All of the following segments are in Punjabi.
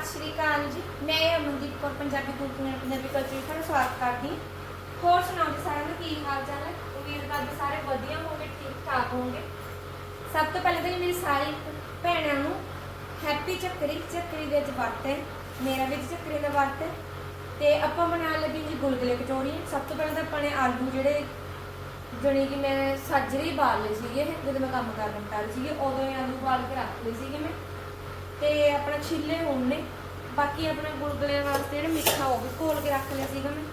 ਸਤਿ ਸ਼੍ਰੀ ਅਕਾਲ ਜੀ। ਮੈਂ ਅਮਨਦੀਪ ਕੌਰ, ਪੰਜਾਬੀ ਕੁਕਿੰਗ ਪੰਜਾਬੀ ਕਲਚਰ ਵਿੱਚ ਤੁਹਾਡਾ ਸਵਾਗਤ ਕਰਦੀ ਹਾਂ। ਹੋਰ ਸੁਣਾਓ ਜੀ ਸਾਰਿਆਂ ਨੂੰ, ਕੀ ਹਾਲ ਚਾਲ ਹੈ? ਉਮੀਦ ਕਰਦੇ ਸਾਰੇ ਵਧੀਆ ਹੋਵੋਗੇ, ਠੀਕ ਠਾਕ ਹੋਗੇ ਸਭ ਤੋਂ ਪਹਿਲਾਂ ਤਾਂ ਜੀ ਮੇਰੀ ਸਾਰੀ ਭੈਣਾਂ ਨੂੰ ਹੈਪੀ ਚੱਕਰੀ ਚੱਕਰੀ ਦੇ ਵਿੱਚ ਵਰਤ ਹੈ। ਮੇਰਾ ਵੀ ਅੱਜ ਚੱਕਰੀ ਦਾ ਵਰਤ ਹੈ। ਤੇ ਆਪਾਂ ਬਣਾਉਣ ਲੱਗੇ ਜੀ ਗੁਲਗੁਲੇ ਕਚੌੜੀ ਸਭ ਤੋਂ ਪਹਿਲਾਂ ਤਾਂ ਆਪਾਂ ਨੇ ਆਲੂ ਜਿਹੜੇ, ਜਣੀ ਕਿ ਮੈਂ ਸਾਜਰੇ ਹੀ ਬਾਲ ਲਏ ਸੀਗੇ, ਜਦੋਂ ਮੈਂ ਕੰਮ ਕਰਨ ਲੱਗਾ ਰਹੀ ਸੀਗੀ, ਉਦੋਂ ਹੀ ਆਲੂ ਬਾਲ ਕੇ ਰੱਖ ਲਏ ਸੀਗੇ ਮੈਂ। ਤੇ ਆਪਣਾ ਛਿੱਲੇ ਹੋਣ ਨੇ। ਬਾਕੀ ਆਪਣੇ ਗੁਲਗੁਲਿਆਂ ਵਾਸਤੇ ਜਿਹੜਾ ਮਿੱਠਾ ਉਹ ਵੀ ਘੋਲ ਕੇ ਰੱਖ ਲਿਆ ਸੀਗਾ ਮੈਂ।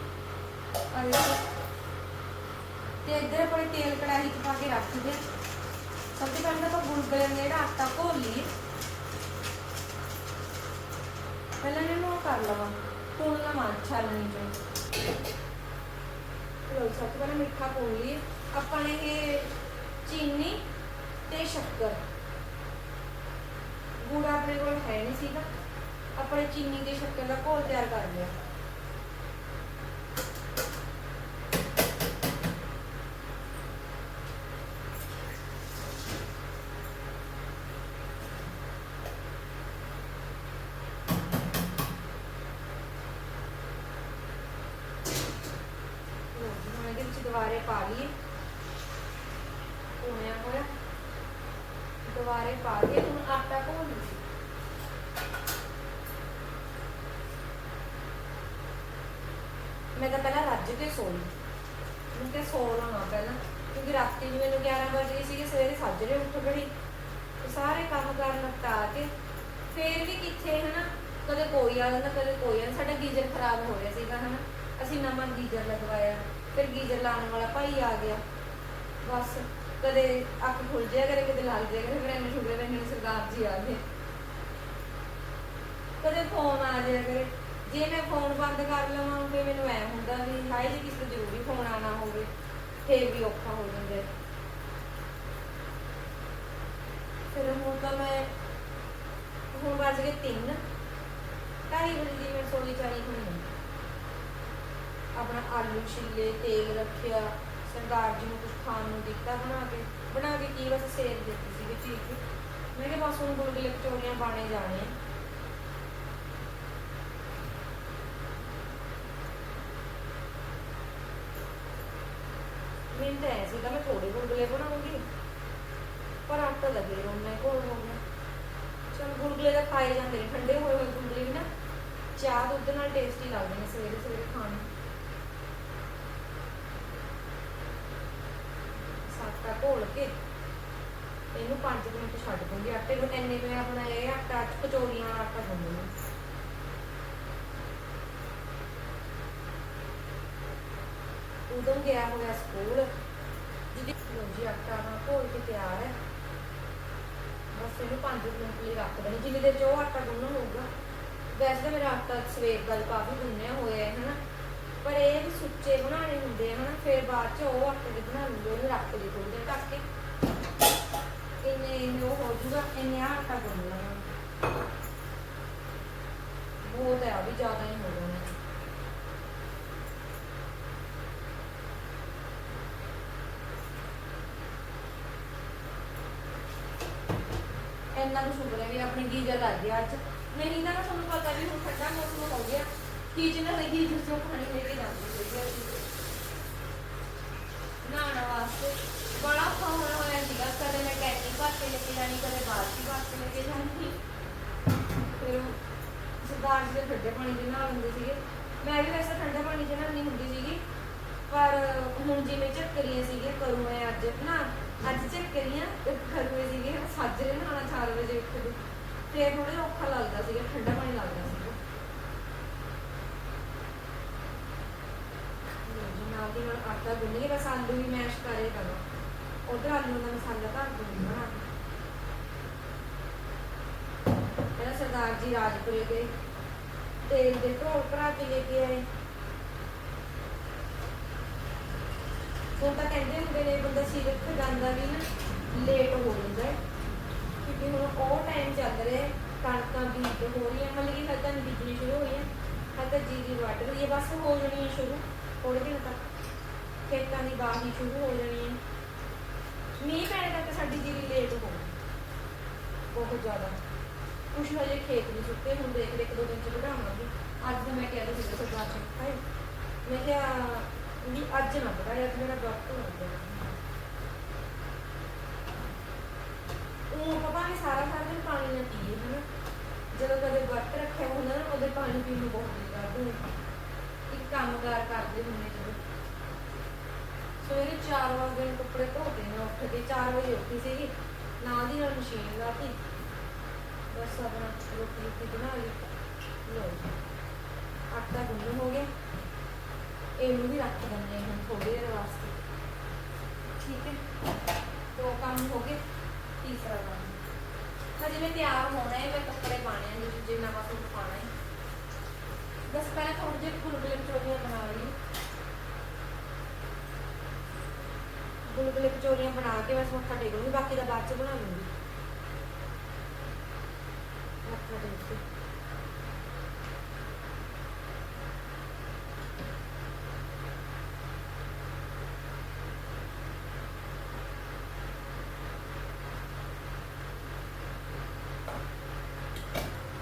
ਤੇ ਇੱਧਰ ਆਪਣੇ ਤੇਲ ਕੜਾਹੀ 'ਚ ਪਾ ਕੇ ਰੱਖ ਦਿਆ ਸਭ ਤੋਂ ਪਹਿਲਾਂ ਆਪਾਂ ਗੁਲਗੁਲਿਆਂ ਦਾ ਜਿਹੜਾ ਆਟਾ ਘੋਲ ਲਈਏ। ਪਹਿਲਾਂ ਇਹਨੂੰ ਉਹ ਕਰ ਲਵਾਂ। ਪੁਣ ਲਵਾਂ ਛਾਲਣੀ ਚੋਂ। ਲੋ ਸਭ ਤੋਂ ਪਹਿਲਾਂ ਮਿੱਠਾ ਪੁਣ ਲਈਏ। ਆਪਾਂ ਨੇ ਇਹ ਚੀਨੀ ਤੇ ਸ਼ੱਕਰ। ਗੁੜ ਆਪਣੇ ਕੋਲ ਹੈ ਨਹੀਂ ਸੀਗਾ ਆਪਣੇ ਚੀਨੀ ਤੇ ਸ਼ੱਕਰ ਦਾ ਘੋਲ ਤਿਆਰ ਕਰ ਲਿਆ ਲਓ ਜੀ, ਹੁਣ ਇਹਦੇ ਵਿੱਚ ਦੁਬਾਰੇ ਪਾ ਲਈਏ ਭੁੰਨਿਆ ਹੋਇਆ ਦੁਬਾਰੇ ਪਾ ਕੇ ਹੁਣ ਆਟਾ ਘੋਲ ਲਈਏ ਮੈਂ ਤਾਂ ਕੇ ਸੋਈ ਮੈਂ ਕਿਹਾ ਸੋ ਲਵਾਂ ਪਹਿਲਾਂ, ਕਿਉਂਕਿ ਰਾਤੀ ਨੂੰ ਮੈਨੂੰ 11 ਵਜੇ ਸੀਗੇ, ਸਵੇਰੇ ਸਾਜਰੇ ਉੱਠ ਗਈ ਤੇ ਸਾਰੇ ਕੰਮ ਕਰ ਨਿਪਟਾ ਕੇ, ਫੇਰ ਵੀ ਕਿੱਥੇ ਹਨਾ, ਕਦੇ ਕੋਈ ਆ ਜਾਂਦਾ, ਕਦੇ ਕੋਈ ਆ ਸਾਡਾ ਗੀਜ਼ਰ ਖਰਾਬ ਹੋ ਰਿਹਾ ਸੀਗਾ ਹਨਾ। ਅਸੀਂ ਨਵਾਂ ਗੀਜ਼ਰ ਲਗਵਾਇਆ, ਫਿਰ ਗੀਜ਼ਰ ਲਾਉਣ ਵਾਲਾ ਭਾਈ ਆ ਗਿਆ। ਬਸ, ਕਦੇ ਅੱਖ ਖੁੱਲ ਜਾਇਆ ਕਰੇ, ਕਦੇ ਲੱਗ ਜਾਇਆ ਕਰੇ, ਫਿਰ ਐਵੇਂ ਸ਼ੁਕਰ ਹੈ ਸਰਦਾਰ ਜੀ ਆ ਗਏ। ਕਦੇ ਫੋਨ ਆ ਜਾਇਆ ਕਰੇ। ਜੇ ਮੈਂ ਫੋਨ ਬੰਦ ਕਰ ਲਵਾਂ, ਫਿਰ ਮੈਨੂੰ ਐ ਹੁੰਦਾ ਵੀ ਹਾਏ ਜੇ, ਕਿਸੇ ਜ਼ਰੂਰੀ ਫੋਨ ਆਣਾ ਹੋਵੇ, ਫੇਰ ਵੀ ਔਖਾ ਹੋ ਜਾਂਦਾ। ਫਿਰ ਹੁਣ ਤਾਂ ਮੈਂ, ਹੁਣ ਵੱਜ ਗਏ 3 ਢਾਈ ਵਜੇ ਦੀ ਮੈਂ ਸੋਈ ਚਾਹੀ ਹੋਈ ਆਪਣਾ ਆਲੂ ਛਿੱਲੇ, ਤੇਲ ਰੱਖਿਆ, ਸਰਦਾਰ ਜੀ ਨੂੰ ਕੁਝ ਖਾਣ ਨੂੰ ਦਿੱਤਾ ਬਣਾ ਕੇ। ਬਣਾ ਕੇ ਕੀ ਬਸ ਸੇਲ ਦਿੱਤੀ ਸੀ ਚੀਜ਼। ਮੈਂ ਕਿਹਾ ਬਸ ਹੁਣ ਗੁਲਗੁਲੇ ਕਚੌੜੀਆਂ ਬਾਣੇ ਜਾਣੇ ਆ। ਮੈਨੂੰ ਤਾਂ ਐ ਸੀਗਾ ਮੈਂ ਥੋੜੇ ਗੁਲਗੁਲੇ ਬਣਾਉਂਗੀ। ਪਰ ਆਟਾ ਲੱਗੇ ਹੁਣ ਮੈਂ ਕੋਲ ਹੋ ਗਿਆ। ਚਲ ਗੁਲਗੁਲੇ ਤਾਂ ਖਾਏ ਜਾਂਦੇ ਨੇ, ਠੰਡੇ ਹੋਏ ਹੋਏ ਗੁਲਗੁਲੇ ਵੀ ਨਾ, ਚਾਹ ਦੁੱਧ ਨਾਲ ਟੇਸਟੀ ਲੱਗਦੇ ਨੇ ਸਵੇਰੇ ਸਵੇਰੇ ਖਾਣ। ਨੂੰ ਸਾਟਾ ਘੋਲ ਕੇ, ਇਹਨੂੰ 5 ਮਿੰਟ ਛੱਡ ਦੂੰਗੀ। ਆਟੇ ਨੂੰ ਇੰਨੇ ਮੈਂ ਆਪਣਾ ਇਹ ਆਟਾ ਕਚੋਰੀਆਂ ਵਾਲਾ ਆਟਾ ਗੁੰਨੂੰਗੀ ਉਦੋਂ ਗਿਆ ਹੋਇਆ ਸਕੂਲ। ਜਿਹਦੀ ਲਓ ਆਟਾ ਆਪਣਾ ਘੋਲ ਕੇ ਤਿਆਰ ਹੈ। ਬਸ ਇਹਨੂੰ 5 ਮਿੰਟ ਲਈ ਰੱਖ ਦੇਣਾ। ਜਿੰਨੀ ਦੇਰ 'ਚ ਉਹ ਆਟਾ ਗੁੰਨ੍ਹ ਹੋਊਗਾ, ਵੈਸੇ ਤਾਂ ਮੇਰਾ ਆਟਾ ਸਵੇਰ ਦਾ ਕਾਫੀ ਗੁੰਨਿਆ ਹੋਇਆ ਹੈ, ਹਨਾ। ਪਰ ਇਹ ਵੀ ਸੁੱਚੇ ਬਣਾਉਣੇ ਹੁੰਦੇ ਆ, ਹਨਾ। ਫਿਰ ਬਾਅਦ 'ਚ ਉਹ ਆਟੇ ਦੇ ਬਣਾ ਲੂੰਗੇ, ਉਹਨੂੰ ਰੱਖ ਦੇ ਥੋੜੀ ਦੇਰ ਢੱਕ ਕੇ ਇੰਨੇ ਉਹ ਹੋ ਜੂਗਾ ਇੰਨੇ ਆਹ ਆਟਾ ਗੁੰਨ ਲੈਣਾ ਬਹੁਤ ਹੈ ਆ ਵੀ ਜ਼ਿਆਦਾ ਹੀ ਹੋ ਜਾਣਾ। ਇੰਨਾ ਕੁ ਸ਼ੁਕਰ ਹੈ ਵੀ ਆਪਣੀ ਗੀਜ਼ਰ ਲੱਗ ਗਿਆ ਅੱਜ। ਨਹੀਂ ਤਾਂ ਨਾ ਤੁਹਾਨੂੰ ਪਤਾ ਵੀ ਹੁਣ ਠੰਡਾ ਮੌਸਮ ਹੋ ਗਿਆ। ਕਿਚਨ ਵਾਲੀ ਗੀਜ਼ਰ ਚੋਂ ਪਾਣੀ ਲੈ ਕੇ ਜਾਂਦੇ ਸੀਗੇ ਅਸੀਂ। ਨਹਾਉਣ ਵਾਸਤੇ। ਬੜਾ ਫੋਨ ਹੋਇਆ ਸੀਗਾ। ਕਦੇ ਮੈਂ ਕੈਨੀ ਭਰ ਕੇ ਲੈ ਕੇ ਜਾਣੀ, ਕਦੇ ਬਾਲਟੀ ਭਰ ਕੇ ਲੈ ਕੇ ਜਾਣੀ। ਫਿਰ ਉਹ ਸਰਦਾਰ ਜੀ ਦੇ ਠੰਡੇ ਪਾਣੀ 'ਚ ਨਹਾ ਲੈਂਦੇ ਸੀਗੇ। ਮੈਂ ਵੀ ਵੈਸੇ ਠੰਡੇ ਪਾਣੀ 'ਚ ਨਹਾਉਣੀ ਹੁੰਦੀ ਸੀਗੀ। ਪਰ ਹੁਣ ਜਿਵੇਂ ਝੱਕਰੀਆਂ ਸੀਗੇ ਕਰੂ ਮੈਂ ਅੱਜ। ਨਾ ਅੱਜ ਝੱਕਰੀਆਂ ਖਰੂਏ ਸੀਗੇ ਸਾਜਰੇ ਨਹਾਉਣਾ 4 ਵਜੇ ਉੱਠ ਤੇ ਥੋੜਾ ਔਖਾ ਲੱਗਦਾ ਸੀਗਾ, ਠੰਡਾ ਪਾਣੀ ਲੱਗਦਾ ਸੀਗਾ। ਨਾਲ ਦੀ ਨਾਲ ਆਟਾ ਗੁੰਨੀਏ, ਬਸ ਆਲੂ ਵੀ ਮੈਸ਼ ਕਰੇ ਕਰੋ। ਉਧਰ ਆਲੂ ਦਾ ਮਸਾਲਾ ਧਰ ਦੂੰਗੀ ਬਣਾ ਕੇ ਇਹਦਾ ਸਰਦਾਰ ਜੀ ਰਾਜਪੁਰੇ ਗਏ। ਤੇਲ ਦੇ ਢੋਲ ਭਰਾ ਕੇ ਲੈ ਕੇ ਆਏ। ਹੁਣ ਤਾਂ ਕਹਿੰਦੇ ਹੁੰਦੇ ਨੇ ਬੰਦਾ ਸੀਰਤ ਤੇ ਜਾਂਦਾ ਵੀ ਨਾ ਲੇਟ ਹੋ ਜਾਂਦਾ ਹੈ। ਕਿਉਂਕਿ ਹੁਣ ਉਹ ਟਾਈਮ ਚੱਲ ਰਿਹਾ ਹੈ ਕਣਕਾਂ ਬੀਜ ਹੋ ਰਹੀਆਂ ਮਤਲਬ ਕਿ ਹਜੇ ਤਾਂ ਨਹੀਂ ਬੀਜਣੀ ਸ਼ੁਰੂ ਹੋਈ ਹੈ ਹਜੇ ਤਾਂ ਜੀਰੀ ਵੱਢ ਰਹੀ ਹੈ ਬਸ ਹੋ ਜਾਣੀ ਹੈ ਸ਼ੁਰੂ ਥੋੜੇ ਦਿਨ ਤੱਕ। ਖੇਤਾਂ ਦੀ ਬਾਹੀ ਸ਼ੁਰੂ ਹੋ ਜਾਣੀ ਹੈ। ਮੀਂਹ ਪੈਣ ਕਰਕੇ ਸਾਡੀ ਜੀਰੀ ਲੇਟ ਹੋ ਗਈ। ਬਹੁਤ ਜ਼ਿਆਦਾ। ਕੁਛ ਹਜੇ ਖੇਤ ਵੀ ਸੁੱਕੇ ਹੁਣ ਦੇਖ ਦੇ ਇੱਕ ਦੋ ਦਿਨ ਚ ਵਧਾਵਾਂਗੇ। ਅੱਜ ਤਾਂ ਮੈਂ ਕਿਹਾ ਸੀ ਸਰਦਾਰ ਸਿੰਘ ਭਾਈ ਮੈਂ ਕਿਹਾ ਵੀ ਅੱਜ ਨਾ ਵਧਾਇਆ ਅੱਜ ਮੇਰਾ ਵਕਤ ਹੋ ਗਿਆ ਉਹ ਪਤਾ ਨਹੀਂ ਸਾਰਾ ਸਾਰਾ ਦਿਨ ਪਾਣੀ ਨਾ ਪੀਏ ਹਨਾ ਜਦੋਂ ਕਦੇ ਵਰਤ ਰੱਖਿਆ ਹੁੰਦਾ ਨਾ ਉਹਦੇ ਪਾਣੀ ਪੀਣ ਨੂੰ ਬਹੁਤ ਦਿਲ ਕਰਦਾ ਇੱਕ ਕੰਮਕਾਰ ਕਰਦੇ ਹੁੰਦੇ ਜਦੋਂ। ਸਵੇਰੇ 4 ਵਜੇ ਨੂੰ ਕੱਪੜੇ ਧੋਤੇ ਨੇ, ਉੱਠ ਕੇ 4 ਵਜੇ ਉੱਠੀ ਸੀਗੀ। ਨਾਲ ਦੀ ਨਾਲ ਮਸ਼ੀਨ ਲਾਤੀ। ਬਸ ਆਪਣਾ ਰੋਟੀ ਰੋਟੀ ਬਣਾ ਲਈ। ਲਓ ਆਟਾ ਗੁੰਨ ਹੋ ਗਿਆ। ਇਹਨੂੰ ਵੀ ਰੱਖ ਦਿੰਦੇ ਹਾਂ ਥੋੜੀ ਦੇਰ ਵਾਸਤੇ। ਠੀਕ ਹੈ? ਦੋ ਕੰਮ ਹੋ ਗਏ, ਤੀਸਰਾ ਕੰਮ। ਹਜੇ ਮੈਂ ਤਿਆਰ ਹੋਣਾ ਹੈ, ਮੈਂ ਕੱਪੜੇ ਪਾਣੇ ਆ ਜਿਸ ਜਿੰਨਾ ਸੂਟ ਪਾਣਾ ਹੈ। ਬਸ ਪਹਿਲਾਂ ਥੋੜੇ ਜਿਹੇ ਗੁਲਗੁਲੇ ਕਚੋਰੀਆਂ ਬਣਾ ਲਈ। ਗੁਲਗੁਲੇ ਕਚੋਰੀਆਂ ਬਣਾ ਕੇ ਬਸ ਮੱਥਾ ਟੇਕ ਲੂੰਗੀ ਬਾਕੀ ਦਾ ਬਾਅਦ ਚ ਬਣਾ ਲੂੰਗੀ। ਮੱਥਾ ਟੇਕ ਕੇ।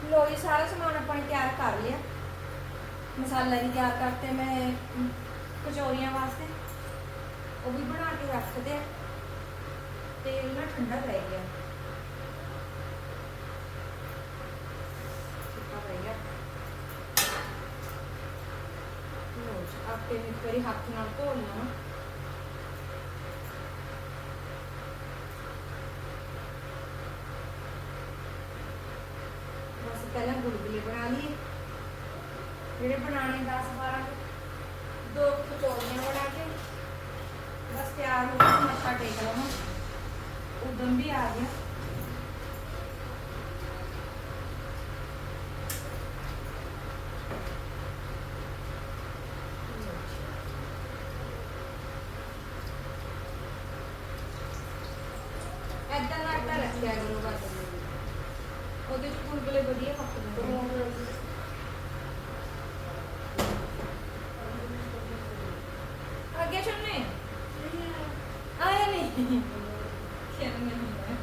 ਲੋ ਜੀ ਸਾਰਾ ਸਮਾਨ ਆਪਾਂ ਨੇ ਤਿਆਰ ਕਰ ਲਿਆ। ਮਸਾਲਾ ਵੀ ਤਿਆਰ ਕਰਤੇ ਮੈਂ ਅਮ, ਕਚੌਰੀਆਂ ਵਾਸਤੇ। ਉਹ ਵੀ ਬਣਾ ਕੇ ਰੱਖਦੇ ਆ। ਤੇਲ ਨਾ ਠੰਡਾ ਪੈ ਗਿਆ। ਠੰਡਾ ਪੈ ਗਿਆ। ਇੱਕ ਵਾਰੀ ਹੱਥ ਨਾਲ ਧੋ ਲਵਾਂ ਬਸ ਪਹਿਲਾਂ ਗੁਲਗੁਲੇ ਬਣਾ ਲਈਏ ਜਿਹੜੇ ਬਣਾਣੇ 10 12 ਦੋ ਕਚੌਰੀਆਂ ਬਣਾ ਕੇ। ਬਸ ਤਿਆਰ ਹੋ ਕੇ ਮੱਥਾ ਟੇਕ ਲਵਾਂ। ਉਦਮ ਵੀ ਆ ਗਿਆ। ਏਦਾਂ ਦਾ ਆਟਾ ਰੱਖਿਆ ਕਰੋ ਬਸ। ਉਹਦੇ ਚ ਗੁਲਗੁਲੇ ਵਧੀਆ ਪੱਕਦੇ ਨੇ ਅੱਗੇ ਚੁੰਨੇ ਆਇਆ ਨਹੀਂ ਖੇਤ में ਹੁੰਦਾ ਹੈ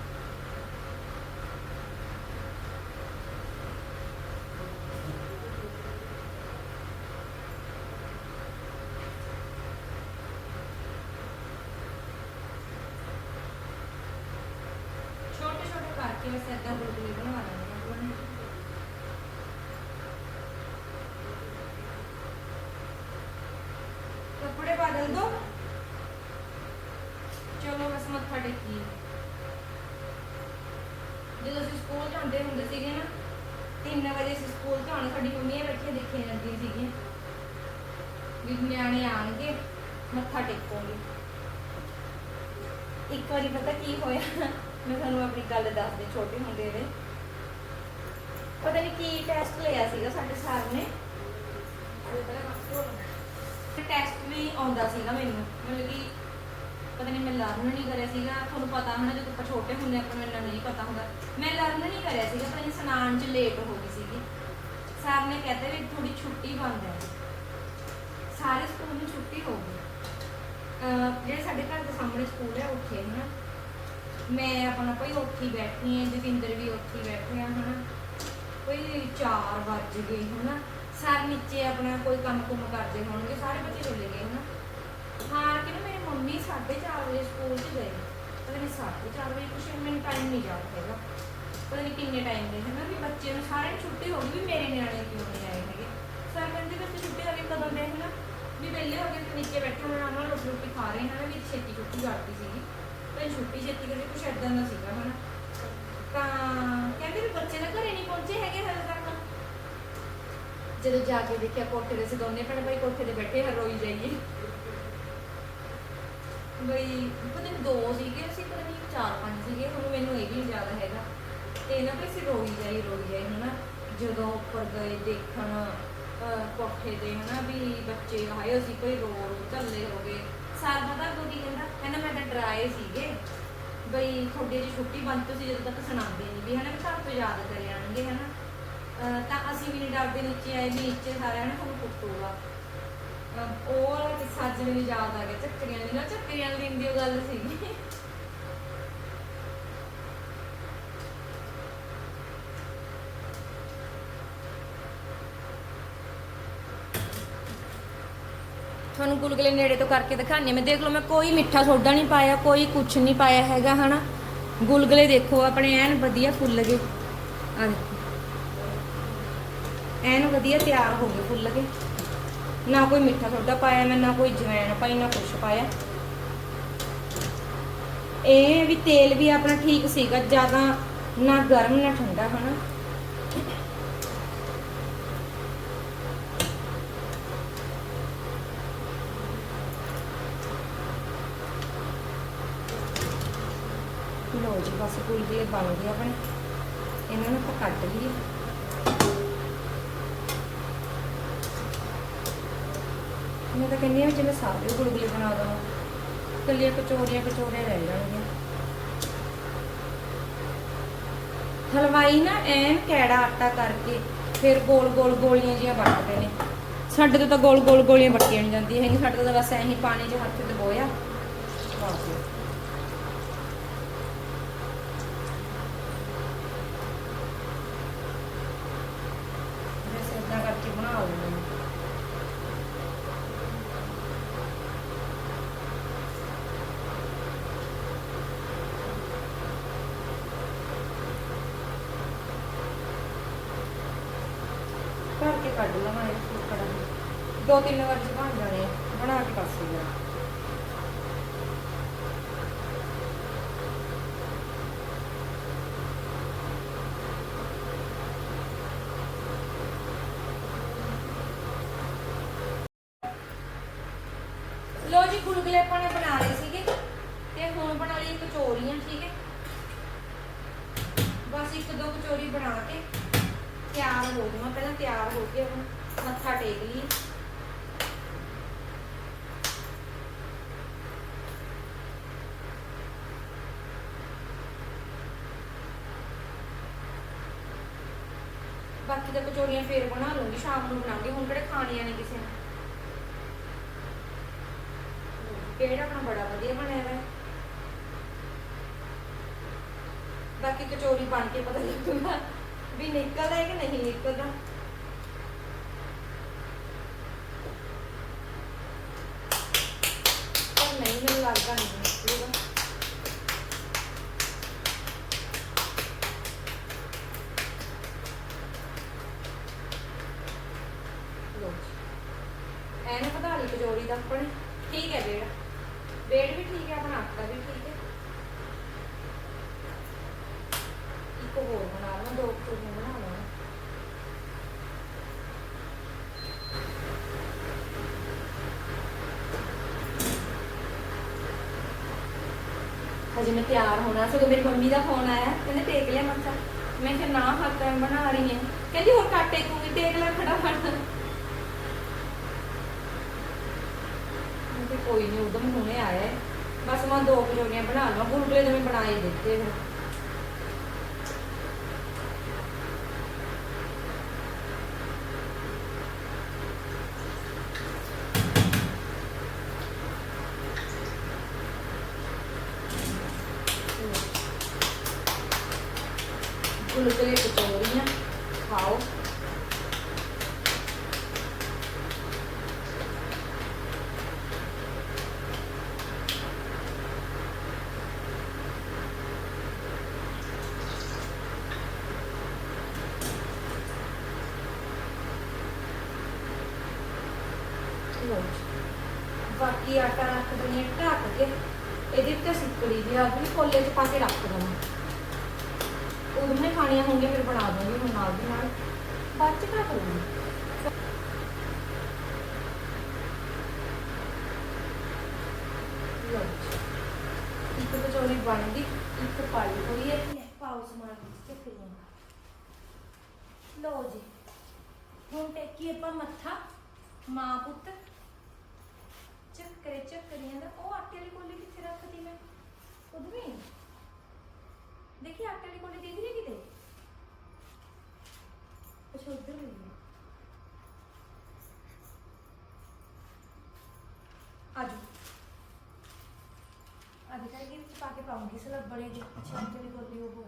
ਛੋਟੇ ਛੋਟੇ ਕਰਕੇ ਬਸ ਏਦਾਂ ਗੁਲਗੁਲੇ ਬਣਵਾ ਲੈਂਦੇ ਹਾਂ ਉਹਨਾਂ ਨੇ ਕੱਪੜੇ ਬਦਲ ਚਲੋ ਬਸ ਮੱਥਾ ਟੇਕੀ ਜਦੋਂ ਅਸੀਂ ਸਕੂਲ ਜਾਂਦੇ ਹੁੰਦੇ ਸੀਗੇ ਨਾ 3 ਵਜੇ ਅਸੀਂ ਸਕੂਲ ਤੋਂ ਆਉਣਾ, ਸਾਡੀ ਮੰਮੀਆਂ ਬੈਠੀਆਂ ਦੇਖੀਆਂ ਜਾਂਦੀਆਂ ਸੀਗੀਆਂ। ਵੀ ਨਿਆਣੇ ਆਣਗੇ ਮੱਥਾ ਟੇਕੋਗੇ। ਇੱਕ ਵਾਰੀ ਪਤਾ ਕੀ ਹੋਇਆ, ਮੈਂ ਤੁਹਾਨੂੰ ਆਪਣੀ ਗੱਲ ਦੱਸਦੀ, ਛੋਟੇ ਹੁੰਦੇ ਦੇ ਪਤਾ ਨਹੀਂ ਕੀ ਟੈਸਟ ਲਿਆ ਸੀਗਾ ਸਾਡੇ ਸਰ ਨੇ। ਟੈਸਟ ਵੀ ਆਉਂਦਾ ਸੀਗਾ ਮੈਨੂੰ। ਮਤਲਬ ਕਿ ਪਤਾ ਨਹੀਂ ਮੈਂ ਲਰਨ ਨਹੀਂ ਕਰਿਆ ਸੀਗਾ। ਤੁਹਾਨੂੰ ਪਤਾ ਹੋਣਾ ਜਦੋਂ ਆਪਾਂ ਛੋਟੇ ਹੁੰਦੇ ਆਪਾਂ ਨੂੰ ਇੰਨਾ ਨਹੀਂ ਪਤਾ ਹੁੰਦਾ। ਮੈਂ ਲਰਨ ਨਹੀਂ ਕਰਿਆ ਸੀਗਾ, ਪਤਾ ਨਹੀਂ ਸਨਾਨ 'ਚ ਲੇਟ ਹੋ ਗਈ ਸੀਗੀ। ਸਰ ਨੇ ਕਹਤੇ ਵੀ ਥੋੜੀ ਛੁੱਟੀ ਬੰਦ ਹੈ। ਸਾਰੇ ਸਕੂਲ ਨੂੰ ਛੁੱਟੀ ਹੋ ਗਈ। ਜਿਹੜੇ ਸਾਡੇ ਘਰ ਦੇ ਸਾਹਮਣੇ ਸਕੂਲ ਹੈ, ਉੱਥੇ ਹੈ ਨਾ। ਮੈਂ ਆਪਣਾ ਕੋਈ ਉੱਥੇ ਬੈਠੀ ਹਾਂ, ਜਤਿੰਦਰ ਵੀ ਉੱਥੇ ਹੀ ਬੈਠੇ ਆ, ਹਨਾ। ਕੋਈ 4 ਵੱਜ ਗਏ, ਹਨਾ। ਸਰ ਨੀਚੇ ਆਪਣਾ ਕੋਈ ਕੰਮ ਕੁਮ ਕਰਦੇ ਹੋਣਗੇ, ਸਾਰੇ ਬੱਚੇ ਚਲੇ ਗਏ ਹਨਾ। ਹਾਂ ਕਿ ਨਾ ਮੇਰੀ ਮੰਮੀ 4:30 ਵਜੇ ਸਕੂਲ 'ਚ ਗਏ ਪਤਾ ਨਹੀਂ 4:30 ਵਜੇ ਕੁਛ ਮੈਨੂੰ ਟਾਈਮ ਨਹੀਂ ਯਾਦ ਹੈਗਾ। ਪਤਾ ਨਹੀਂ ਕਿੰਨੇ ਟਾਈਮ ਦੇ ਹਨਾ ਵੀ ਬੱਚੇ ਨੂੰ ਸਾਰਿਆਂ ਨੂੰ ਛੁੱਟੀ ਹੋ ਗਈ ਵੀ ਮੇਰੇ ਨਿਆਣੇ ਕਿਉਂ ਨਹੀਂ ਆਏ ਹੈਗੇ। ਸਰ ਕਹਿੰਦੇ ਬੱਚੇ ਛੁੱਟੀ ਦਾ ਵੀ ਕਦੋਂ ਦੇ ਹਨਾ? ਵੀ ਵਿਹਲੇ ਹੋ ਗਏ ਤੇ ਨੀਚੇ ਬੈਠੇ ਹੋਣਾ ਨਾਲ ਰੋਟੀ ਰੋਟੀ ਖਾ ਰਹੇ ਹਨ ਵੀ ਛੇਤੀ ਛੁੱਟੀ ਕਰਦੀ ਸੀਗੀ। ਤੇ ਛੁੱਟੀ ਛੇਤੀ ਕਰਕੇ ਕੁਛ ਏਦਾਂ ਦਾ ਸੀਗਾ ਹਨਾ। ਤਾਂ ਕਹਿੰਦੇ ਵੀ ਬੱਚੇ ਨਾ ਘਰੇ ਨਹੀਂ ਪਹੁੰਚੇ ਹੈਗੇ ਹਜੇ ਤੱਕ। ਜਦੋਂ ਜਾ ਕੇ ਦੇਖਿਆ ਕੋਠੇ ਦੇ ਅਸੀਂ ਦੋਨੇ ਭੈਣ ਭਾਈ ਕੋਠੇ ਤੇ ਬੈਠੇ ਹਾਂ, ਰੋਈ ਜਾਈਏ। ਬਈ ਪਤਾ ਨਹੀਂ ਦੋ ਸੀਗੇ ਅਸੀਂ, ਪਤਾ ਨਹੀਂ ਚਾਰ ਪੰਜ ਸੀਗੇ, ਹੁਣ ਮੈਨੂੰ ਇਹ ਵੀ ਨਹੀਂ ਯਾਦ ਹੈਗਾ। ਤੇ ਨਾ ਵੀ ਅਸੀਂ ਰੋਈ ਜਾਈ ਰੋਈ ਜਾਈ, ਹਨਾ। ਜਦੋਂ ਉੱਪਰ ਗਏ ਦੇਖਣ ਕੋਠੇ ਦੇ ਹਨਾ, ਵੀ ਬੱਚੇ ਆਏ ਅਸੀਂ ਕੋਈ ਰੋ ਰੋ, ਝੱਲੇ ਹੋ ਗਏ। ਸਾਰ ਪਤਾ ਅੱਗੋਂ ਕੀ ਕਹਿੰਦਾ ਕਹਿੰਦਾ ਮੈਂ ਤਾਂ ਡਰਾਏ ਸੀਗੇ। ਬਈ ਤੁਹਾਡੇ ਜੀ ਛੁੱਟੀ ਬੰਦ ਤੁਸੀਂ ਜਦੋਂ ਤੱਕ ਸੁਣਾਉਂਦੇ ਨਹੀਂ ਵੀ ਹਨਾ, ਵੀ ਘਰ ਤੋਂ ਯਾਦ ਕਰੇ ਆਣਗੇ ਹਨਾ। ਤਾਂ ਅਸੀਂ ਵੀ ਨਹੀਂ ਡਰਦੇ ਨੀਚੇ ਆਏ ਵੀ ਨੀਚੇ ਸਾਰਿਆਂ ਨੇ ਤੁਹਾਨੂੰ ਕੁੱਟੂਗਾ ਉਹ ਵਾਲਾ ਕਿੱਸਾ ਅੱਜ ਮੈਨੂੰ ਯਾਦ ਆ ਗਿਆ ਚੱਕਰੀਆਂ ਦੀ ਨਾ ਚੱਕਰੀਆਂ ਦੀ ਦਿਨ ਉਹ ਗੱਲ ਸੀਗੀ ਤੁਹਾਨੂੰ ਗੁਲਗੁਲੇ ਨੇੜੇ ਤੋਂ ਕਰਕੇ ਦਿਖਾਣੇ ਮੈਂ ਦੇਖ ਲਓ, ਮੈਂ ਕੋਈ ਮਿੱਠਾ ਸੋਡਾ ਨਹੀਂ ਪਾਇਆ, ਕੋਈ ਕੁਛ ਨਹੀਂ ਪਾਇਆ ਹੈਗਾ, ਹਨਾ? ਗੁਲਗੁਲੇ ਦੇਖੋ ਆਪਣੇ, ਐਨ ਵਧੀਆ ਫੁੱਲ ਗਏ ਆ ਦੇਖੋ। ਐਨ ਵਧੀਆ ਤਿਆਰ ਹੋ ਗਏ ਫੁੱਲ ਕੇ। ਨਾ ਕੋਈ ਮਿੱਠਾ ਸੋਡਾ ਪਾਇਆ ਮੈਂ ਨਾ ਕੋਈ ਜਵੈਣ ਪਾਈ, ਨਾ ਕੁਛ ਪਾਇਆ। ਇਹ ਵੀ ਤੇਲ ਵੀ ਆਪਣਾ ਠੀਕ ਸੀਗਾ, ਜ਼ਿਆਦਾ ਨਾ ਗਰਮ, ਨਾ ਠੰਡਾ, ਹਨਾ। ਲੋ ਜੀ, ਬਸ ਗੁਲਗੁਲੇ ਬਣ ਗਏ ਆਪਣੇ। ਇਹਨਾਂ ਨੂੰ ਆਪਾਂ ਕੱਟ ਲਈਏ। ਮੈਂ ਤਾਂ ਕਹਿੰਦੀ ਹਾਂ ਵੀ ਜਿਵੇਂ ਸਾਰੇ ਗੁਲਗੁਲੇ ਬਣਾ ਦਵਾਂ, ਕੱਲੀਆਂ ਕਚੋਰੀਆਂ ਕਚੋਰੀਆਂ ਰਹਿ ਜਾਣਗੀਆਂ। ਹਲਵਾਈ ਨਾ ਐਨ ਕੈੜਾ ਆਟਾ ਕਰਕੇ ਫਿਰ ਗੋਲ ਗੋਲ ਗੋਲੀਆਂ ਜੀਆਂ ਵੱਟਦੇ ਨੇ। ਸਾਡੇ ਤੋਂ ਤਾਂ ਗੋਲ ਗੋਲ ਗੋਲੀਆਂ ਵੱਟੀਆਂ ਨਹੀਂ ਜਾਂਦੀਆਂ ਹੈਗੀਆਂ, ਸਾਡੇ ਤੋਂ ਤਾਂ ਬਸ ਐਂ ਹੀ ਪਾਣੀ 'ਚ ਹੱਥ ਡਬੋਇਆ ਬਸ ਵੈਸੇ ਇਦਾਂ ਕਰਕੇ ਬਣਾ ਲੈਂਦੇ ਨੇ ਭਰ ਕੇ ਕੱਢ ਲਵਾਂ ਇਹ ਕੁੱਕੜਾ ਦੋ ਤਿੰਨ ਵਾਰ ਚ ਬਣ ਜਾਣੇ ਆ। ਬਣਾ ਕੇ ਪਾਸੇ ਜਾ ਲੋ ਜੀ ਗੁਲਗੁਲੇ ਆਪਾਂ ਨੇ ਬਣਾ ਲਏ ਸੀਗੇ ਤੇ ਹੁਣ ਬਣਾ ਲਈ ਕਚੋਰੀਆਂ, ਠੀਕ ਹੈ? ਬਸ ਇੱਕ ਦੋ ਕਚੋਰੀ ਬਣਾ ਕੇ ਤਿਆਰ ਹੋ ਗਈਆਂ ਪਹਿਲਾਂ ਤਿਆਰ ਹੋ ਕੇ ਹੁਣ ਮੱਥਾ ਟੇਕ ਲਈ ਬਾਕੀ ਤਾਂ ਕਚੋਰੀਆਂ ਫੇਰ ਬਣਾ ਲੂੰਗੀ ਸ਼ਾਮ ਨੂੰ ਬਣਾਉਂਗੀ। ਹੁਣ ਕਿਹੜੇ ਖਾਣੀਆਂ ਨੇ ਕਿਸੇ ਨੇ? ਪੇੜ ਆਪਣਾ ਬੜਾ ਵਧੀਆ ਬਣਿਆ ਹੋਇਆ ਹੈ ਬਾਕੀ ਕਚੋਰੀ ਬਣ ਕੇ ਪਤਾ ਲੱਗੂਗਾ ਵੀ ਨਿਕਲਦਾ ਹੈ ਕਿ ਨਹੀਂ ਨਿਕਲਦਾ। ਪਰ ਨਹੀਂ, ਮੈਨੂੰ ਲੱਗਦਾ ਨਹੀਂ। ਨਿਕਲੂਗਾ ਲਓ ਜੀ। ਐਨ ਵਧਾ ਲਈ ਕਚੋਰੀ ਦਾ ਆਪਣੀ ਠੀਕ ਹੈ ਬੇੜ ਬੇੜ ਵੀ ਠੀਕ ਹੈ ਆਪਣਾ ਆਟਾ ਵੀ ਠੀਕ ਹੈ ਇੱਕ ਹੋਰ ਬਣਾ ਲਵਾਂ ਦੋ ਕਚੋਰੀਆਂ ਬਣਾ ਲਵਾਂ ਹਜੇ ਮੈਂ ਤਿਆਰ ਹੋਣਾ, ਸਗੋਂ ਮੇਰੀ ਮੰਮੀ ਦਾ ਫੋਨ ਆਇਆ, ਕਹਿੰਦੇ ਟੇਕ ਲਿਆ ਮੱਥਾ। ਮੈਂ ਕਿਹਾ, ਨਾ ਹੱਥ ਮੈਂ ਬਣਾ ਰਹੀ ਹਾਂ ਕਹਿੰਦੀ, ਹੋਰ ਕੱਟ ਟੇਕੂਗੀ, ਟੇਕ ਲੈ ਖੜਾ ਫੜ ਕੋਈ ਨਹੀਂ ਉਦਮ ਹੁਣੇ ਆਇਆ ਬਸ ਮੈਂ ਦੋ ਕਚੋਰੀਆਂ ਬਣਾ ਲਵਾਂ ਗੁਲਗੁਲੇ ਤਾਂ ਮੈਂ ਬਣਾ ਹੀ ਦਿੱਤੇ ਫਿਰ ਗੁਲਗੁਲੇ ਕਚੋਰੀਆਂ ਖਾਓ ਲਓ ਜੀ। ਬਾਕੀ ਆਟਾ ਰੱਖ ਦਿੰਦੀ ਹਾਂ ਢੱਕ ਕੇ ਇਹਦੇ ਉੱਤੇ ਸਿੱਕੜੀ ਦੀ ਕੋਲੇ 'ਚ ਪਾ ਕੇ ਰੱਖ ਦੇਣਾ। ਉਦੋਂ ਨੇ ਖਾਣੀਆਂ ਹੋਣਗੀਆਂ, ਫਿਰ ਬਣਾ ਦੂੰਗੀ ਹੁਣ ਨਾਲ ਦੀ ਨਾਲ। ਬਾਅਦ 'ਚ ਢੱਕ ਲੂੰਗੀ ਇੱਕ ਕਚੋਰੀ ਬਣ ਗਈ, ਇੱਕ ਪਾਈ ਹੋਈ ਹੈ ਲੈ ਸਮਾਨ ਵਿੱਚ ਚੱਕ ਲਓ ਜੀ। ਹੁਣ ਟੇਕੀ ਆਪਾਂ ਮੱਥਾ। ਮਾਂ ਪੁੱਤ ਚੱਕਰੇ ਚੱਕਰੀਆਂ ਦਾ, ਉਹ ਆਟੇ ਵਾਲੀ ਕੋਲੀ ਕਿੱਥੇ ਰੱਖਦੀ ਮੈਂ? উদ্মি দেখি আটকালি কোলে দিয়ে দিলে কি দে আচ্ছা উদ্মি आजू आधी करेगी तो पाके पाऊंगी सलब बड़ेगी अच्छे अंतर भी बोलती हो वो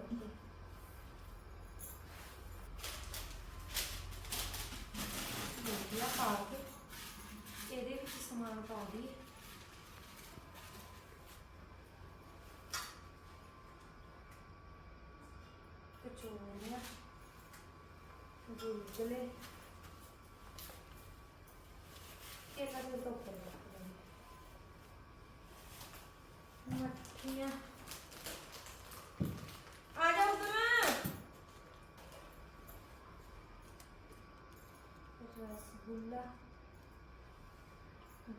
बोलिया पाओ के ये समान पाओगी चले कैसा तो करना मट्ठियाँ आ जाओ तुम्हें रसगुल्ला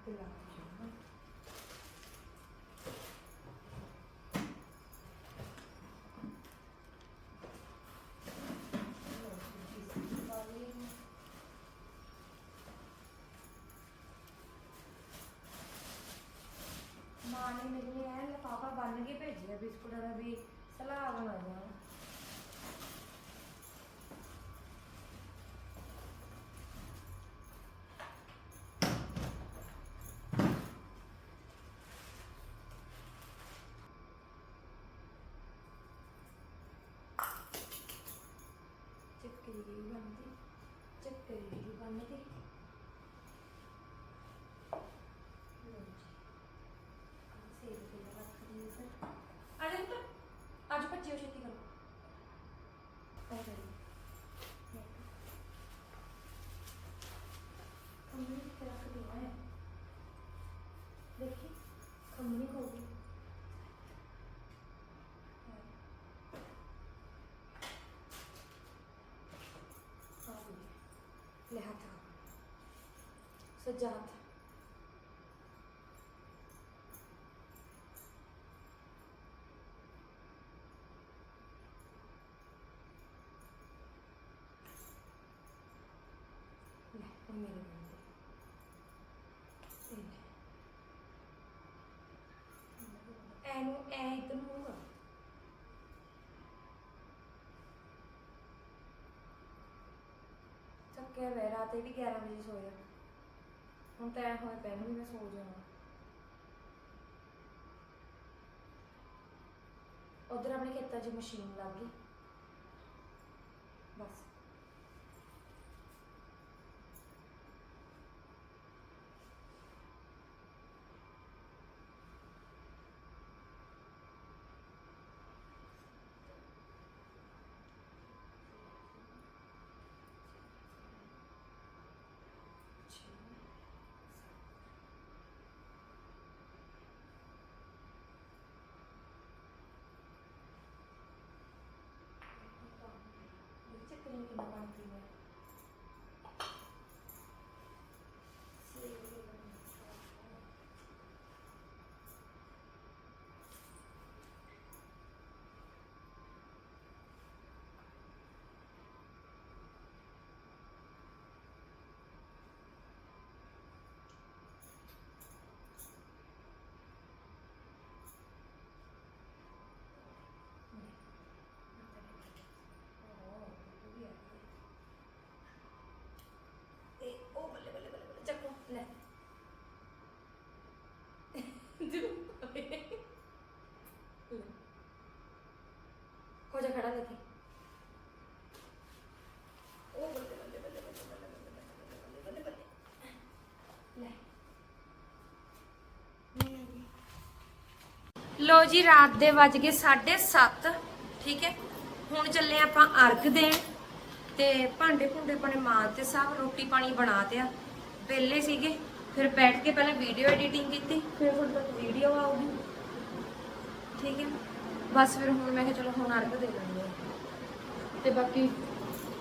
गुलाब ਬੰਨ ਕੇ ਭੇਜਿਆ ਬਿਸਕੁਟਾਂ ਦਾ ਵੀ ਸਲਾਹ ਬਣਾ ਜਾਣਾ ਚੱਕਰੀ ਵੀ ਬਣਦੀ, ਚੱਕਰੀ ਵੀ ਬਣਦੀ ਲਓ ਜੀ ਆਹ ਸੇਬ ਤੇ ਰੱਖ ਦਿਓ ਸਰ ਆ ਜਾਓ ਤਾਂ ਅੱਜ ਬੱਚਿਓ ਛੇਤੀ ਕਰੋ ਆ ਜਾਓ ਖੰਮਣੀ ਤੇ ਰੱਖ ਦਿਓ ਹੈ ਦੇਖੀ ਖੰਮਣੀ ਹੋ ਗਈ ਲੈ ਹੱਥ ਸੱਜਾ ਹੱਥ ਲੈ, ਹੁਣ ਮੇਰੇ ਬੰਦੇ ਇਹ ਐਨੂੰ ਐ ਇਧਰ ਨੂੰ ਹੋਊਗਾ ਥੱਕਿਆ ਹੋਇਆ ਰਾਤੇ ਵੀ 11 ਵਜੇ ਸੋਇਆ। ਹੁਣ ਤਾਂ ਐ ਹੋਇਆ ਪੈਨ ਵੀ ਮੈਂ ਸੋ ਜਾਣਾ ਉਧਰ ਆਪਣੇ ਖੇਤਾਂ 'ਚ ਮਸ਼ੀਨ ਲੱਗ ਗਈ। ਬਸ। Thank you. ਲੋ ਜੀ, ਰਾਤ ਦੇ ਵੱਜ ਗਏ 7:30 ਠੀਕ ਹੈ? ਹੁਣ ਚੱਲੇ ਆਪਾਂ ਅਰਗ ਦੇਣ ਤੇ ਭਾਂਡੇ ਭੁੰਡੇ ਆਪਣੇ ਮਾਂ ਤੇ ਸਭ ਰੋਟੀ ਪਾਣੀ ਬਣਾ ਤਿਆ ਵਿਹਲੇ ਸੀਗੇ, ਫਿਰ ਬੈਠ ਕੇ ਪਹਿਲਾਂ ਵੀਡੀਓ ਐਡੀਟਿੰਗ ਕੀਤੀ, ਫਿਰ ਤੁਹਾਡੇ ਤੱਕ ਵੀਡੀਓ ਆਊਗੀ। ਠੀਕ ਹੈ? ਬਸ ਫਿਰ ਹੁਣ ਮੈਂ ਕਿਹਾ ਚਲੋ ਹੁਣ ਅਰਗ ਦੇ ਲੈਂਦੇ ਹਾਂ ਤੇ ਬਾਕੀ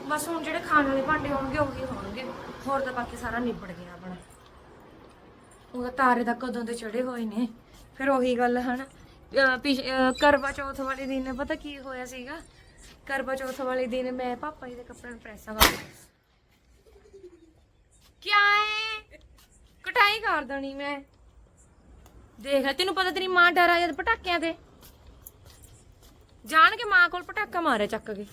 ਬਸ ਹੁਣ ਜਿਹੜੇ ਖਾਣ ਵਾਲੇ ਭਾਂਡੇ ਹੋਣਗੇ ਉਹੀ ਹੋਣਗੇ ਹੋਰ ਤਾਂ ਬਾਕੀ ਸਾਰਾ ਨਿਬੜ ਗਿਆ ਆਪਣਾ। ਉਹਦਾ ਤਾਰੇ ਦਾ ਕਦੋਂ ਦੇ ਚੜੇ ਹੋਏ ਨੇ। ਫਿਰ ਉਹੀ ਗੱਲ ਹੈ ਨਾ। ਅਹ, ਪਿਛ- ਅਹ, ਕਰਵਾ ਚੌਥ ਵਾਲੇ ਦਿਨ, ਪਤਾ ਕੀ ਹੋਇਆ ਸੀਗਾ? ਕਰਵਾ ਚੌਥ ਵਾਲੇ ਦਿਨ ਮੈਂ ਪਾਪਾ ਜੀ ਦੇ ਕੱਪੜੇ ਨੂੰ ਪ੍ਰੈਸਾਂ ਕਰ ਕਿਆ ਹੈ ਕਟਾਈ ਕਰ ਦੇਣੀ ਮੈਂ। ਦੇਖ ਤੈਨੂੰ ਪਤਾ ਤੇਰੀ ਮਾਂ ਡਰ ਆ ਜਦ ਪਟਾਕਿਆਂ ਤੇ। ਜਾਣ ਕੇ ਮਾਂ ਕੋਲ ਪਟਾਕਾ ਮਾਰਿਆ ਚੱਕ ਕੇ।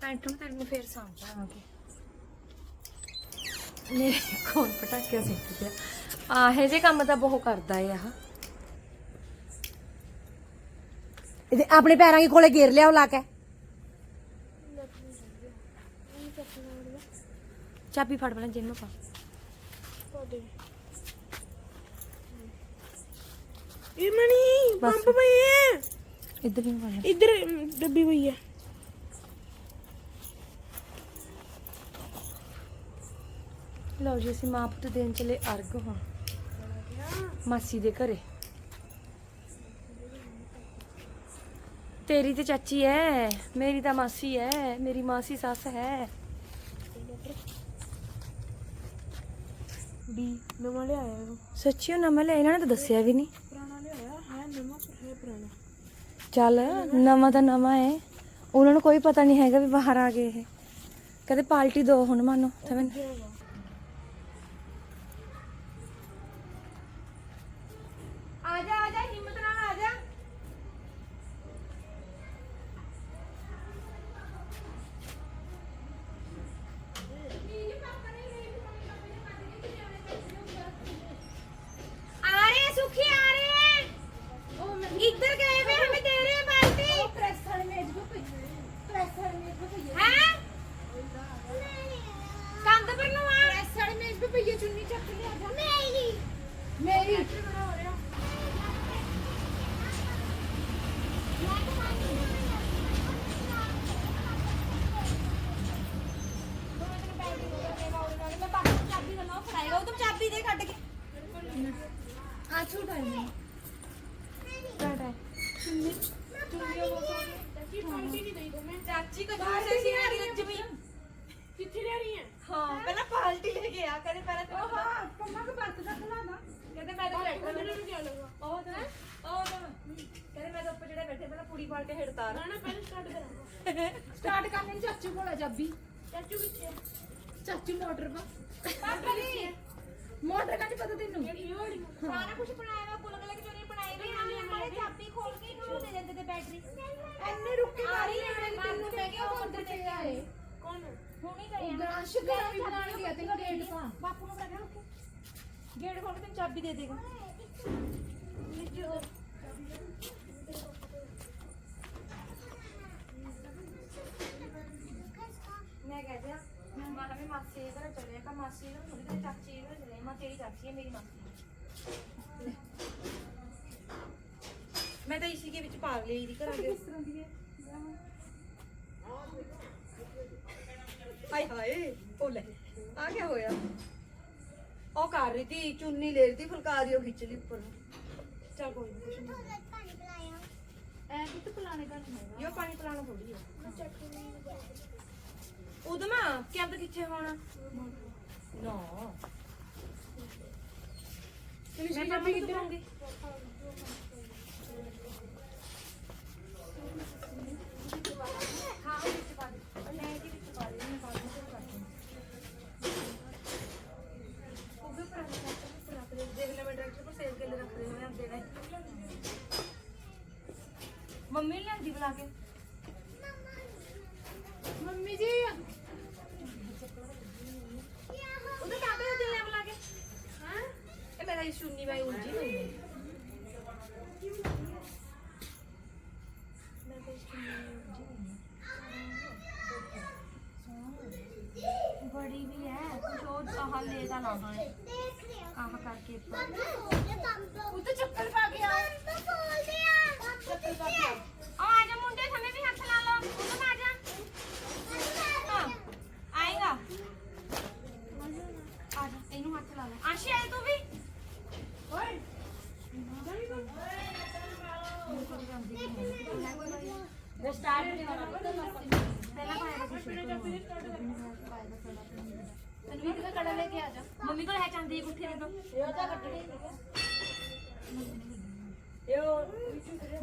ਪੈਂਟ ਨੂੰ ਤੇਰੀ ਫੇਰ ਸਾਂਭਾਂਗੇ ਮੇਰੇ ਕੋਲ ਪਟਾਕਿਆ ਸਿੱਟ ਪਿਆ ਆਹੇ ਜੇ ਕੰਮ ਤਾਂ ਬਹੁਤ ਕਰਦਾ ਏ ਆਹ। ਇਹਦੇ ਆਪਣੇ ਪੈਰਾਂ ਦੇ ਕੋਲੇ ਘੇਰ ਲਿਆਓ ਲਾ ਕੇ। ਚਾਬੀ ਫੜ ਪਹਿਲਾਂ ਜਿੰਮ ਪਾ। ਇਹ ਮਣੀ ਬਸ। ਪੰਪ ਪਈ ਹੈ? ਇੱਧਰ ਵੀ ਪਾ। ਲੈ ਇੱਧਰ ਅਮ, ਡੱਬੀ ਪਈ ਹੈ। ਲਓ ਜੀ ਅਸੀਂ ਮਾਂ ਪੁੱਤ ਦੇਣ ਚਲੇ ਅਰਗ ਹਾਂ ਮਾਸੀ ਦੇ ਘਰੇ। ਤੇਰੀ ਤੇ ਚਾਚੀ ਹੈ ਮੇਰੀ ਤਾਂ ਮਾਸੀ ਹੈ ਮੇਰੀ ਮਾਸੀ ਸੱਸ ਹੈ। ਵੀ ਨਵਾਂ ਲਿਆਇਆ ਉਹ ਸੱਚੀਓ ਨਾ ਮੈਂ ਲੈ ਇਹਨਾਂ ਨੇ ਤਾਂ ਦੱਸਿਆ ਵੀ ਨਹੀਂ। ਪੁਰਾਣਾ ਲਿਆਇਆ ਹੈ ਨਵਾਂ ਪਰ ਹੈ ਪੁਰਾਣਾ। ਚੱਲ ਨਵਾਂ ਤਾਂ ਨਵਾਂ ਹੈ ਉਹਨਾਂ ਨੂੰ ਕੋਈ ਪਤਾ ਨਹੀਂ ਹੈਗਾ ਵੀ ਬਾਹਰ ਆ ਗਏ ਇਹ। ਕਦੇ ਪਾਲਟੀ ਦੋ ਹੁਣ ਮਾਨੋ ਤਵੇਂ ਚਾਚੀ ਕੋ ਦੂਸਰੇ ਸੀ ਨਾ ਲੱਜਮੀ ਕਿੱਥੇ ਲੈ ਰਹੀ ਹੈ ਹਾਂ? ਪਹਿਲਾਂ ਪਾਲਟੀ ਲੈ ਕੇ ਆ ਕਦੇ ਪਹਿਲਾਂ ਤੇ ਉਹ ਹਾਂ ਪੰਮਾ ਕੇ ਬਾਤ ਦਾ ਖਲਾ ਨਾ ਕਹਿੰਦੇ ਮੈਂ ਤਾਂ ਬੈਠਾ ਮੈਨੂੰ ਵੀ ਕਿਆ ਲੱਗਾ ਉਹ ਤਾਂ ਉਹ ਤਾਂ। ਕਹਿੰਦੇ ਮੈਂ ਤਾਂ ਉੱਪਰ ਜਿਹੜੇ ਬੈਠੇ ਪਹਿਲਾਂ ਪੂੜੀ ਪਾਲ ਕੇ ਹੇੜਤਾ। ਨਾ ਨਾ ਪਹਿਲਾਂ ਸਟਾਰਟ ਕਰਾਂਗਾ। ਸਟਾਰਟ ਕਰਨੇ ਨੂੰ ਚਾਚੂ ਕੋਲ ਆ ਚਾਬੀ। ਚਾਚੂ ਕਿੱਥੇ ਚਾਚੂ ਮੋਟਰ ਵਾ ਪਾਪਾ ਜੀ। ਮੋਟਰ ਕਾਹਦੀ ਪਤਾ ਤੈਨੂੰ? ਸਾਰਾ ਕੁਝ ਬਣਾਇਆ ਵਾ ਕੁਲਕ ਲੈ ਕੇ ਚੋਰੀ ਬਣਾਈ ਵੀ ਹਾਂ ਹਮਾਰੇ ਚਾਬੀ ਖੋਲ ਕੇ ਇਹਨੂੰ ਦੇ ਦਿੰਦੇ ਤੇ ਬੈਟਰੀ ਐਨੇ ਰੁੱਕੇ ਮਾਰੀ ਆਣੇ ਨੇ ਤੈਨੂੰ ਮੈਂ ਕਿਹਾ ਉਹ ਅੰਦਰ ਚਲੇ ਆਏ ਕੌਣ? ਹੁਣੀ ਉਹ ਕਰਿਆ ਗਰਾਸ਼ ਕਰਾ ਵੀ ਬਣਾਣ ਗਿਆ ਤੇ ਗੇਟ ਪਾ ਬਾਪੂ ਨੂੰ ਕਹਿਣਾ ਰੁਕੋ ਗੇਟ ਖੋਲ ਕੇ ਤੈਨੂੰ ਚਾਬੀ ਦੇ ਦੇਗਾ। ਮੈਂ ਕਹਿ ਦਿਆ ਮੈਂ ਵੀ ਮਾਸੀ ਦੇ ਘਰ ਚੱਲੇ ਕਾ ਮਾਸੀ ਨੂੰ ਥੋੜੀ ਦੇਰ ਚਾਚੀ ਚੱਲੇ ਮੈਂ ਤੇਰੀ ਚਾਚੀ ਹੈ ਮੇਰੀ ਮਾਸੀ ਮੈਂ ਤਾਂ ਇਸੀ ਕੇ ਵਿੱਚ ਪਾਗ ਲਈ ਦੀ ਘਰਾਂ ਦੇ। ਹਾਏ ਹਾਏ ਉਹ ਲੈ ਆ ਕੀ ਹੋਇਆ? ਉਹ ਕਰ ਰਹੀ ਤੀ ਚੁੰਨੀ ਲੈ ਰਹੀ ਤੀ ਫੁਲਕਾਰੀ ਉਹ ਖਿੱਚ ਲਈ ਉੱਪਰ ਨੂੰ। ਚੱਲ ਕੋਈ ਨਹੀਂ ਕੁਛ ਨਹੀਂ ਐ ਕਿ ਤੂੰ ਪਲਾਣੇ ਦਾ ਨਹੀਂ ਹੈਗਾ। ਇਹ ਪਾਣੀ ਪਿਲਾਣਾ ਥੋੜੀ ਹੈ ਉਦਮਾ ਕੈਂਪ ਕਿੱਥੇ ਹੋਣਾ? ਨਾ। ਮੈਂ ਪਾਪੀ ਕਿੱਥੇ ਹੋਊਂਗੀ ਬੁਲਾ ਕੇ ਮੰਮੀ ਜੀ ਉਹਦੇ ਕਾਬੇ ਦਾ ਦਿਲ ਬੁਲਾ ਕੇ ਹਾਂ ਇਹ ਮੇਰਾ ਇਸ਼ੂ ਨਹੀਂ ਮੈਂ ਉਲਝੀ ਹੋਈ ਹਾਂ। ਆਹ ਲੈ ਦਾ ਨਾ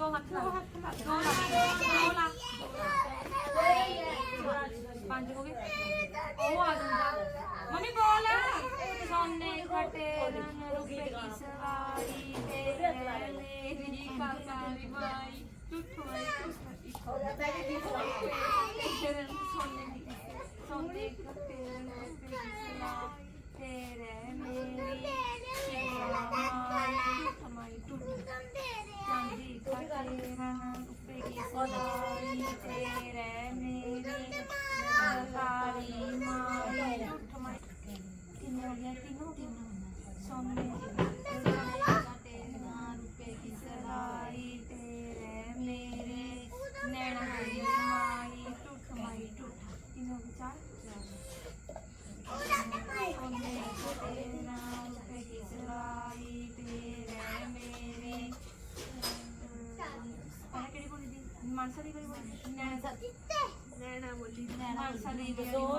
주원아 클로라 클로라 클로라 ਪੰਜ ਹੋ ਗਏ ਉਹ ਆ ਜਾਂਦਾ ਮੰਮੀ ਬੋਲ ਸੋਨੇ ਖਟੇ ਰੰਗ ਰੁਕੇ ਕੀ ਸਵਾਰੀ ਤੇ ਲੈ ਜੀ ਕਾਕਾ ਦੀ ਬਾਈ ਟੁੱਟੋਈ ਟੁੱਟੀ ਤੇਰੇ ਸੋਨੇ ਦੀ ਸੋਨੇ ਖਟੇ ਰੰਗ ਰੁਕੇ ਕੀ ਸਵਾਰੀ ਤੇਰੇ ਮੇਰੀ ਸ਼ਿਵਾ ਮਾਈ ਟੁੱਟ ਚਾਂਦੀ ਖਟੇ ਰਨ ਰੁਪਏ ਕੀ ਸਵਾਰੀ ਤੇਰੇ ਮੇਰੀ ਕਾਲੀ ਮਾਈ ਕਿੰਨੇ ਹੋ ਗਿਆ ਤਿੰਨੋਂ ਸੋਨੇ ਮਾਨਸਾ ਦੀ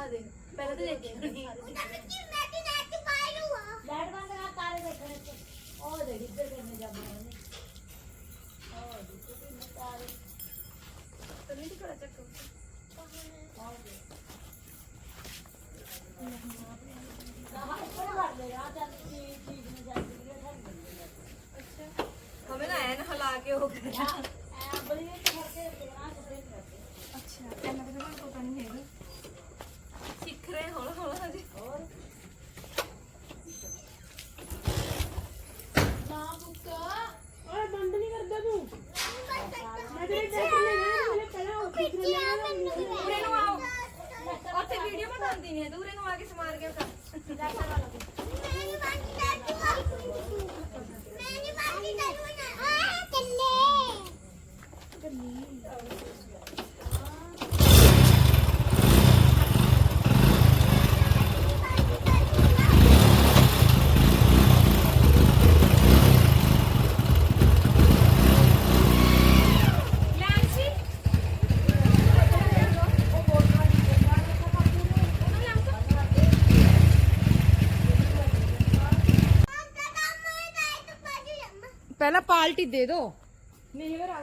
ਤਿੰਨ ਆ ਦੇਖ ਪਹਿਲਾਂ ਤਾਂ ਦੇਖੀ ਨਹੀਂ ਲਾਈਟ ਬੰਦ ਕਰ ਤਾਰੇ ਦੇਖਣੇ ਤੇ ਉਹ ਦੇਖ ਇੱਧਰ ਕਰਨੇ ਜਾਂਦੇ ਨੇ ਉਹ ਦੇਖ ਤਿੰਨ ਤਾਰੇ ਤਨੀ ਦੀ ਕਰਾ ਚੱਕ ਨਾ ਇੱਧਰ ਕਰ ਲੈ ਆ ਚੱਲ ਚੀਜ਼ ਚੀਜ਼ ਨੇ ਜਾਂਦੀ ਹੈ ਠੰਡ ਹਮੇ ਨਾ ਐਨ ਹਲਾ ਕੇ ਹੋ ਗਿਆ ਐ ਬੜੀ ਵਿੱਚ ਕਰਕੇ ਦੇਣਾ ਕਿਤੇ ਕਰਦੇ ਅੱਛਾ ਇਹਨਾਂ ਦੇ ਮੈਨੂੰ ਪਤਾ ਨਹੀਂ ਹੈਗਾ ਸਿੱਖ ਰਹੇ ਹੌਲਾ ਹੌਲਾ ਹਜੇ ਹੋਰ ਨਾ ਬੁੱਕਾ ਓਏ ਬੰਦ ਨਹੀਂ ਕਰਦਾ ਤੂੰ ਮੈਂ ਤੇਰੇ ਦੇਖ ਲੈ ਮੇਰੇ ਪਹਿਲਾਂ ਉਹ ਖਿੱਚ ਲਿਆ ਉਰੇ ਨੂੰ ਆਓ ਉੱਥੇ ਵੀਡੀਓ ਬਣਾਉਂਦੀ ਨਹੀਂ ਦੂਰੇ ਨੂੰ ਆ ਕੇ ਸਮਾਰ ਕੇ ਕਰ ਲੈਂਸੀ ਪਹਿਲਾਂ ਪਾਲਟੀ ਦੇ ਦੋ। ਨਹੀਂ ਮੇਰਾ